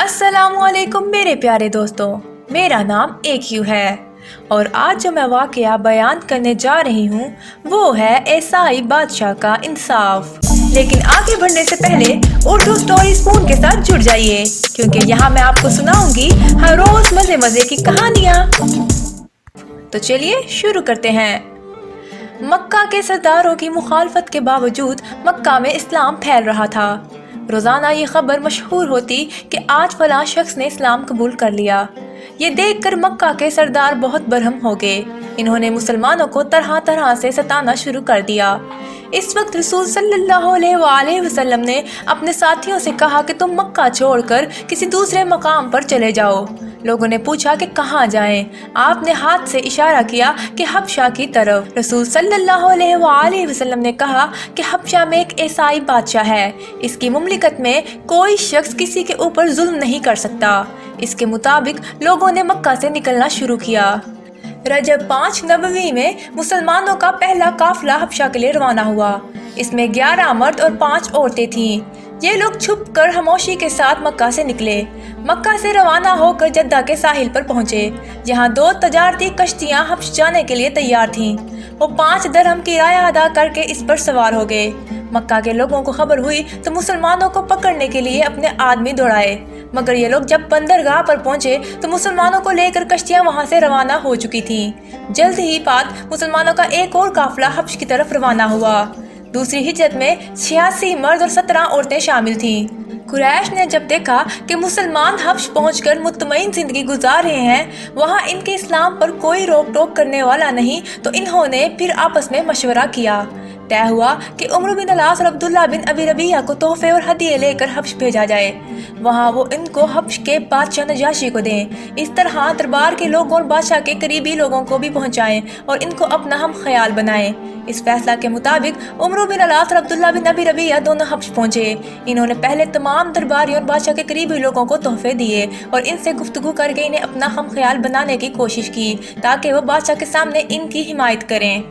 السلام علیکم میرے پیارے دوستوں میرا نام ایک یو ہے۔ اور آج جو میں واقعہ بیان کرنے جا رہی ہوں، وہ ہے عیسائی بادشاہ کا انصاف۔ لیکن آگے بڑھنے سے پہلے اردو سٹوری سپون کے ساتھ جڑ جائیے، کیونکہ یہاں میں آپ کو سناؤں گی ہر روز مزے مزے کی کہانیاں۔ تو چلیے شروع کرتے ہیں۔ مکہ کے سرداروں کی مخالفت کے باوجود مکہ میں اسلام پھیل رہا تھا۔ روزانہ یہ خبر مشہور ہوتی کہ آج فلاں شخص نے اسلام قبول کر لیا۔ یہ دیکھ کر مکہ کے سردار بہت برہم ہو گئے۔ انہوں نے مسلمانوں کو طرح طرح سے ستانا شروع کر دیا۔ اس وقت رسول صلی اللہ علیہ وآلہ وسلم نے اپنے ساتھیوں سے کہا کہ تم مکہ چھوڑ کر کسی دوسرے مقام پر چلے جاؤ۔ لوگوں نے پوچھا کہ کہاں جائیں؟ آپ نے ہاتھ سے اشارہ کیا کہ حبشہ کی طرف۔ رسول صلی اللہ علیہ وآلہ وسلم نے کہا کہ حبشہ میں ایک عیسائی بادشاہ ہے۔ اس کی مملکت میں کوئی شخص کسی کے اوپر ظلم نہیں کر سکتا۔ اس کے مطابق لوگوں نے مکہ سے نکلنا شروع کیا۔ رجب پانچ نبوی میں مسلمانوں کا پہلا قافلہ حبشہ کے لیے روانہ ہوا۔ اس میں گیارہ مرد اور پانچ عورتیں تھیں۔ یہ لوگ چھپ کر خاموشی کے ساتھ مکہ سے نکلے۔ مکہ سے روانہ ہو کر جدہ کے ساحل پر پہنچے۔ جہاں دو تجارتی کشتیاں حبش جانے کے لیے تیار تھیں۔ وہ پانچ درہم کرایہ ادا کر کے اس پر سوار ہو گئے۔ مکہ کے لوگوں کو خبر ہوئی تو مسلمانوں کو پکڑنے کے لیے اپنے آدمی دوڑائے۔ مگر یہ لوگ جب بندرگاہ پر پہنچے تو مسلمانوں کو لے کر کشتیاں وہاں سے روانہ ہو چکی تھیں۔ جلد ہی بعد مسلمانوں کا ایک اور قافلہ حبش کی طرف روانہ ہوا۔ دوسری ہجرت میں چھیاسی مرد اور سترہ عورتیں شامل تھیں۔ قریش نے جب دیکھا کہ مسلمان حبش پہنچ کر مطمئن زندگی گزار رہے ہیں، وہاں ان کے اسلام پر کوئی روک ٹوک کرنے والا نہیں تو انہوں نے پھر آپس میں مشورہ کیا۔ طے ہوا کہ عمر بن العاص اور عبداللہ بن ابی ربیہ کو تحفے اور ہدیے لے کر حبش بھیجا جائے۔ وہاں وہ ان کو حبش کے بادشاہ نجاشی کو دیں۔ اس طرح دربار کے لوگوں اور بادشاہ کے قریبی لوگوں کو بھی پہنچائیں اور ان کو اپنا ہم خیال بنائیں۔ اس فیصلہ کے مطابق عمر بن العاص اور عبداللہ بن ابی ربیہ دونوں حبش پہنچے۔ انہوں نے پہلے تمام درباریوں اور بادشاہ کے قریبی لوگوں کو تحفے دیے اور ان سے گفتگو کر کے انہیں اپنا ہم خیال بنانے کی کوشش کی تاکہ وہ بادشاہ کے سامنے ان کی حمایت کریں۔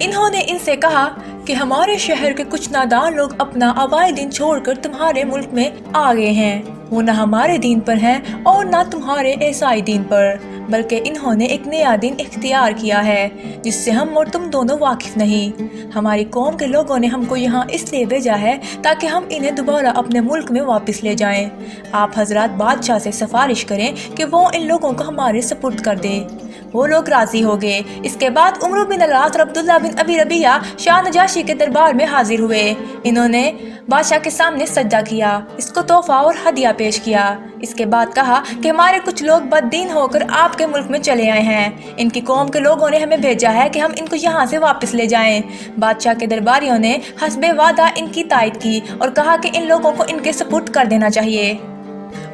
انہوں نے ان سے کہا کہ ہمارے شہر کے کچھ نادان لوگ اپنا آبائی دین چھوڑ کر تمہارے ملک میں آ گئے ہیں۔ وہ نہ ہمارے دین پر ہیں اور نہ تمہارے عیسائی دین پر، بلکہ انہوں نے ایک نیا دین اختیار کیا ہے، جس سے ہم اور تم دونوں واقف نہیں۔ ہماری قوم کے لوگوں نے ہم کو یہاں اس لیے بھیجا ہے تاکہ ہم انہیں دوبارہ اپنے ملک میں واپس لے جائیں۔ آپ حضرات بادشاہ سے سفارش کریں کہ وہ ان لوگوں کو ہمارے سپرد کر دے وہ لوگ راضی ہو گئے۔ اس کے بعد عمر بن العاص اور عبداللہ بن ابی ربیہ شاہ نجاشی کے دربار میں حاضر ہوئے۔ انہوں نے بادشاہ کے سامنے سجدہ کیا۔ اس کو تحفہ اور ہدیہ پیش کیا۔ اس کے بعد کہا کہ ہمارے کچھ لوگ بد دین ہو کر آپ کے ملک میں چلے آئے ہیں۔ ان کی قوم کے لوگوں نے ہمیں بھیجا ہے کہ ہم ان کو یہاں سے واپس لے جائیں۔ بادشاہ کے درباریوں نے حسب وعدہ ان کی تائید کی اور کہا کہ ان لوگوں کو ان کے سپورٹ کر دینا چاہیے۔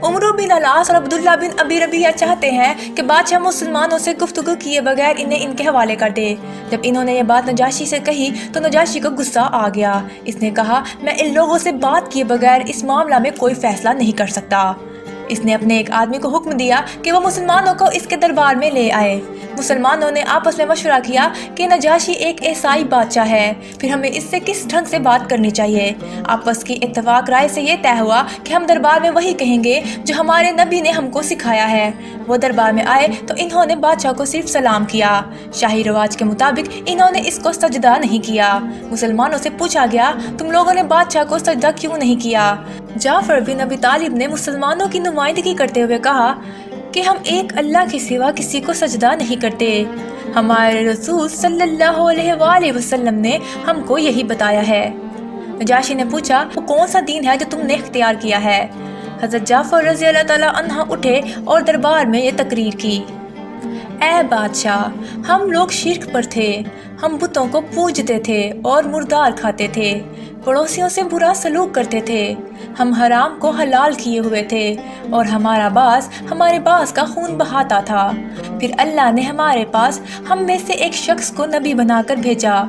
عمر بن العاص اور عبداللہ بن ابی ربیہ چاہتے ہیں کہ بادشاہ مسلمانوں سے گفتگو کیے بغیر انہیں ان کے حوالے کر دے۔ جب انہوں نے یہ بات نجاشی سے کہی تو نجاشی کو غصہ آ گیا۔ اس نے کہا، میں ان لوگوں سے بات کیے بغیر اس معاملہ میں کوئی فیصلہ نہیں کر سکتا۔ اس نے اپنے ایک آدمی کو حکم دیا کہ وہ مسلمانوں کو اس کے دربار میں لے آئے۔ مسلمانوں نے آپس میں مشورہ کیا کہ نجاشی ایک عیسائی بادشاہ ہے۔ پھر ہمیں اس سے کس ڈھنگ سے بات کرنی چاہیے؟ آپس کی اتفاق رائے سے یہ طے ہوا کہ ہم دربار میں وہی کہیں گے جو ہمارے نبی نے ہم کو سکھایا ہے۔ وہ دربار میں آئے تو انہوں نے بادشاہ کو صرف سلام کیا۔ شاہی رواج کے مطابق انہوں نے اس کو سجدہ نہیں کیا۔ مسلمانوں سے پوچھا گیا، تم لوگوں نے بادشاہ کو سجدہ کیوں نہیں کیا؟ جعفر بن ابی طالب نے مسلمانوں کی نمائندگی کرتے ہوئے کہا کہ ہم ایک اللہ کے سوا کسی کو سجدہ نہیں کرتے۔ ہمارے رسول صلی اللہ علیہ وآلہ وسلم نے ہم کو یہی بتایا ہے۔ نجاشی نے پوچھا، وہ کون سا دین ہے جو تم نے اختیار کیا ہے؟ حضرت جعفر رضی اللہ تعالیٰ عنہ اٹھے اور دربار میں یہ تقریر کی۔ اے بادشاہ، ہم لوگ شرک پر تھے، ہم بتوں کو پوجتے تھے اور مردار کھاتے تھے۔ پڑوسیوں سے برا سلوک کرتے تھے۔ ہم حرام کو حلال کیے ہوئے تھے اور ہمارا باس ہمارے باس کا خون بہاتا تھا۔ پھر اللہ نے ہمارے پاس ہم میں سے ایک شخص کو نبی بنا کر بھیجا۔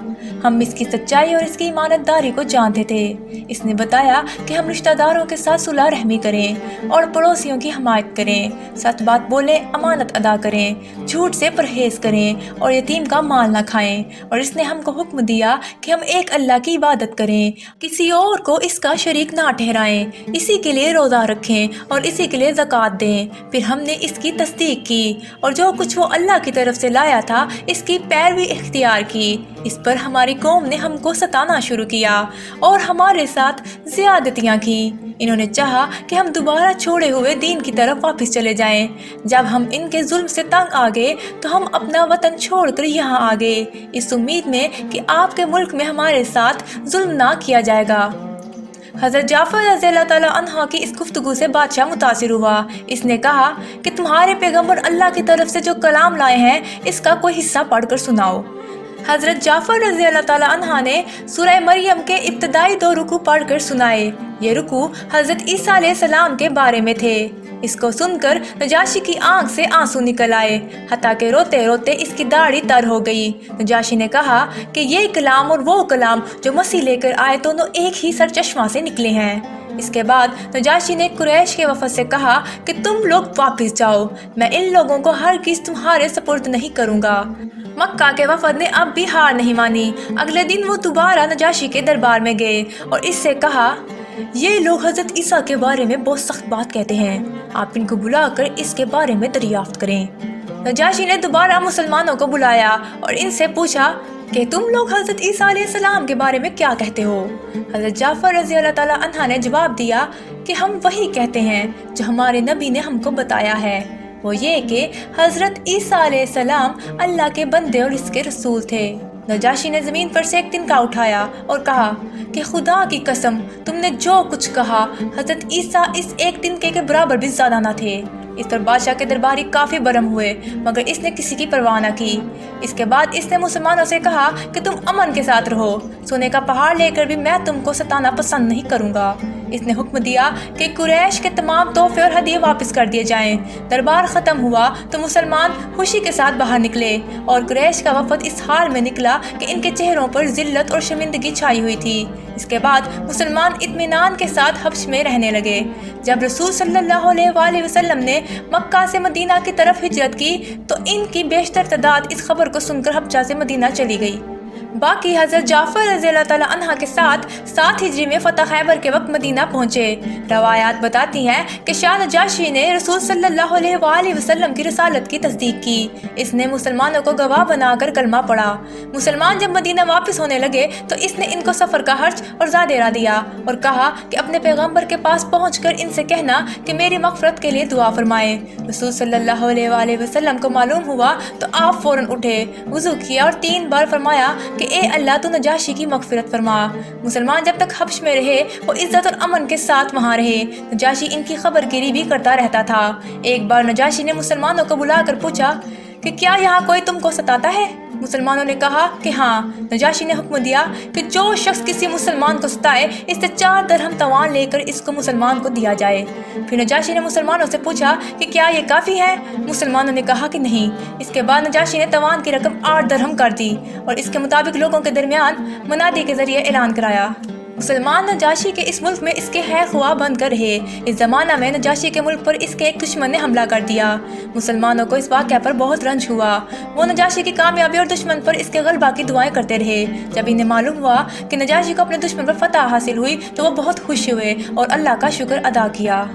ہم اس کی سچائی اور اس کی ایمانت داری کو جانتے تھے۔ اس نے بتایا کہ ہم رشتہ داروں کے ساتھ صلح رحمی کریں اور پڑوسیوں کی حمایت کریں۔ سچ بات بولیں، امانت ادا کریں، جھوٹ سے پرہیز کریں اور یتیم کا مال نہ کھائیں۔ اور اس نے ہم کو حکم دیا کہ ہم ایک اللہ کی عبادت کریں۔ کسی اور کو اس کا شریک نہ ٹھہرائیں۔ اسی کے لیے روزہ رکھیں اور اسی کے لیے زکوٰۃ دیں۔ پھر ہم نے اس کی تصدیق کی اور جو کچھ وہ اللہ کی طرف سے لایا تھا، اس کی پیروی اختیار کی۔ اس پر ہماری قوم نے ہم کو ستانا شروع کیا اور ہمارے ساتھ زیادتیاں کی۔ انہوں نے چاہا کہ ہم دوبارہ چھوڑے ہوئے دین کی طرف واپس چلے جائیں۔ جب ہم ان کے ظلم سے تنگ آگے تو ہم اپنا وطن چھوڑ کر یہاں آگے اس امید میں کہ آپ کے ملک میں ہمارے ساتھ ظلم نہ کیا جائے گا۔ حضرت جعفر رضی اللہ تعالیٰ عنہ کی اس گفتگو سے بادشاہ متاثر ہوا۔ اس نے کہا کہ تمہارے پیغمبر اللہ کی طرف سے جو کلام لائے ہیں، اس کا کوئی حصہ پڑھ کر سناؤ۔ حضرت جعفر رضی اللہ تعالیٰ عنہ نے سورہ مریم کے ابتدائی دو رکو پڑھ کر سنائے۔ یہ رکو حضرت عیسیٰ علیہ السلام کے بارے میں تھے۔ اس کو سن کر نجاشی کی آنکھ سے آنسو نکل آئے۔ حتیٰ کہ روتے روتے اس کی داڑھی تر ہو گئی۔ نجاشی نے کہا کہ یہ کلام اور وہ کلام جو مسیح لے کر آئے دونوں ایک ہی سر چشمہ سے نکلے ہیں۔ اس کے بعد نجاشی نے قریش کے وفد سے کہا کہ تم لوگ واپس جاؤ۔ میں ان لوگوں کو ہر کس تمہارے سپرد نہیں کروں گا۔ مکہ کے وفد نے اب بھی ہار نہیں مانی۔ اگلے دن وہ دوبارہ نجاشی کے دربار میں گئے اور اس سے کہا یہ لوگ حضرت عیسیٰ کے بارے میں بہت سخت بات کہتے ہیں۔ آپ ان کو بلا کر اس کے بارے میں دریافت کریں۔ نجاشی نے دوبارہ مسلمانوں کو بلایا اور ان سے پوچھا کہ تم لوگ حضرت عیسیٰ علیہ السلام کے بارے میں کیا کہتے ہو؟ حضرت جعفر رضی اللہ تعالیٰ عنہ نے جواب دیا کہ ہم وہی کہتے ہیں جو ہمارے نبی نے ہم کو بتایا ہے۔ وہ یہ کہ حضرت عیسیٰ علیہ السلام اللہ کے بندے اور اس کے رسول تھے۔ نجاشی نے زمین پر سے ایک تنکا اٹھایا اور کہا کہ خدا کی قسم، تم نے جو کچھ کہا، حضرت عیسیٰ اس ایک تنکے کے برابر بھی زیادہ نہ تھے۔ اس پر بادشاہ کے درباری کافی برم ہوئے، مگر اس نے کسی کی پرواہ نہ کی۔ اس کے بعد اس نے مسلمانوں سے کہا کہ تم امن کے ساتھ رہو۔ سونے کا پہاڑ لے کر بھی میں تم کو ستانا پسند نہیں کروں گا۔ اس نے حکم دیا کہ قریش کے تمام تحفے اور ہدیے واپس کر دیے جائیں۔ دربار ختم ہوا تو مسلمان خوشی کے ساتھ باہر نکلے اور قریش کا وفد اس حال میں نکلا کہ ان کے چہروں پر ذلت اور شرمندگی چھائی ہوئی تھی۔ اس کے بعد مسلمان اطمینان کے ساتھ حبش میں رہنے لگے۔ جب رسول صلی اللہ علیہ وآلہ وسلم نے مکہ سے مدینہ کی طرف ہجرت کی تو ان کی بیشتر تعداد اس خبر کو سن کر حبشہ سے مدینہ چلی گئی۔ باقی حضرت جعفر رضی اللہ تعالیٰ عنہ کے ساتھ سات ہجری میں فتح خیبر کے وقت مدینہ پہنچے۔ روایات بتاتی ہیں کہ شاہ نجاشی نے رسول صلی اللہ علیہ وآلہ وسلم کی رسالت کی تصدیق کی۔ اس نے مسلمانوں کو گواہ بنا کر کلمہ پڑھا۔ مسلمان جب مدینہ واپس ہونے لگے تو اس نے ان کو سفر کا حرچ اور زادیرہ دیا اور کہا کہ اپنے پیغمبر کے پاس پہنچ کر ان سے کہنا کہ میری مغفرت کے لیے دعا فرمائے۔ رسول صلی اللہ علیہ وآلہ وسلم کو معلوم ہوا تو آپ فوراً اٹھے، وضو کیا اور تین بار فرمایا کہ اے اللہ، تو نجاشی کی مغفرت فرما۔ مسلمان جب تک حبش میں رہے، وہ عزت اور امن کے ساتھ وہاں رہے۔ نجاشی ان کی خبر گیری بھی کرتا رہتا تھا۔ ایک بار نجاشی نے مسلمانوں کو بلا کر پوچھا کہ کیا یہاں کوئی تم کو ستاتا ہے؟ مسلمانوں نے کہا کہ ہاں نجاشی نے حکم دیا کہ جو شخص کسی مسلمان کو ستائے، اس سے چار درہم توان لے کر اس کو مسلمان کو دیا جائے۔ پھر نجاشی نے مسلمانوں سے پوچھا کہ کیا یہ کافی ہے؟ مسلمانوں نے کہا کہ نہیں۔ اس کے بعد نجاشی نے توان کی رقم آٹھ درہم کر دی اور اس کے مطابق لوگوں کے درمیان منادی کے ذریعے اعلان کرایا۔ مسلمان نجاشی کے اس ملک میں اس کے خیر خواہ بند کر رہے اس زمانہ میں نجاشی کے ملک پر اس کے ایک دشمن نے حملہ کر دیا۔ مسلمانوں کو اس واقعہ پر بہت رنج ہوا۔ وہ نجاشی کی کامیابی اور دشمن پر اس کے غلبہ کی دعائیں کرتے رہے۔ جب انہیں معلوم ہوا کہ نجاشی کو اپنے دشمن پر فتح حاصل ہوئی تو وہ بہت خوش ہوئے اور اللہ کا شکر ادا کیا۔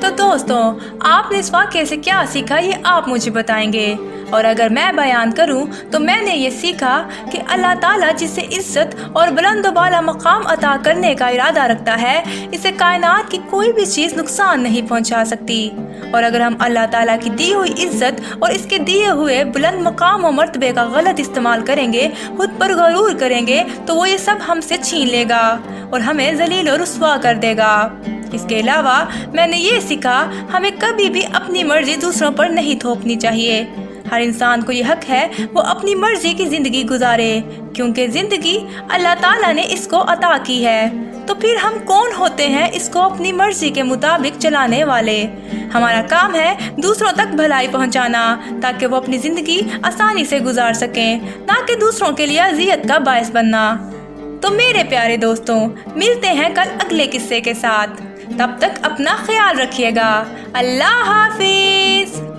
تو دوستوں، آپ نے اس واقعے سے کیا سیکھا یہ آپ مجھے بتائیں گے۔ اور اگر میں بیان کروں تو میں نے یہ سیکھا کہ اللہ تعالیٰ جسے عزت اور بلند و بالا مقام عطا کرنے کا ارادہ رکھتا ہے، اسے کائنات کی کوئی بھی چیز نقصان نہیں پہنچا سکتی۔ اور اگر ہم اللہ تعالیٰ کی دی ہوئی عزت اور اس کے دیے ہوئے بلند مقام و مرتبے کا غلط استعمال کریں گے، خود پر غرور کریں گے، تو وہ یہ سب ہم سے چھین لے گا اور ہمیں ذلیل و رسوا کر دے گا۔ اس کے علاوہ میں نے یہ سیکھا، ہمیں کبھی بھی اپنی مرضی دوسروں پر نہیں تھوپنی چاہیے۔ ہر انسان کو یہ حق ہے وہ اپنی مرضی کی زندگی گزارے، کیونکہ زندگی اللہ تعالیٰ نے اس کو عطا کی ہے۔ تو پھر ہم کون ہوتے ہیں اس کو اپنی مرضی کے مطابق چلانے والے؟ ہمارا کام ہے دوسروں تک بھلائی پہنچانا، تاکہ وہ اپنی زندگی آسانی سے گزار سکیں، نہ کہ دوسروں کے لیے اذیت کا باعث بننا۔ تو میرے پیارے دوستوں، ملتے ہیں کل اگلے قصے کے ساتھ۔ تب تک اپنا خیال رکھیے گا۔ اللہ حافظ!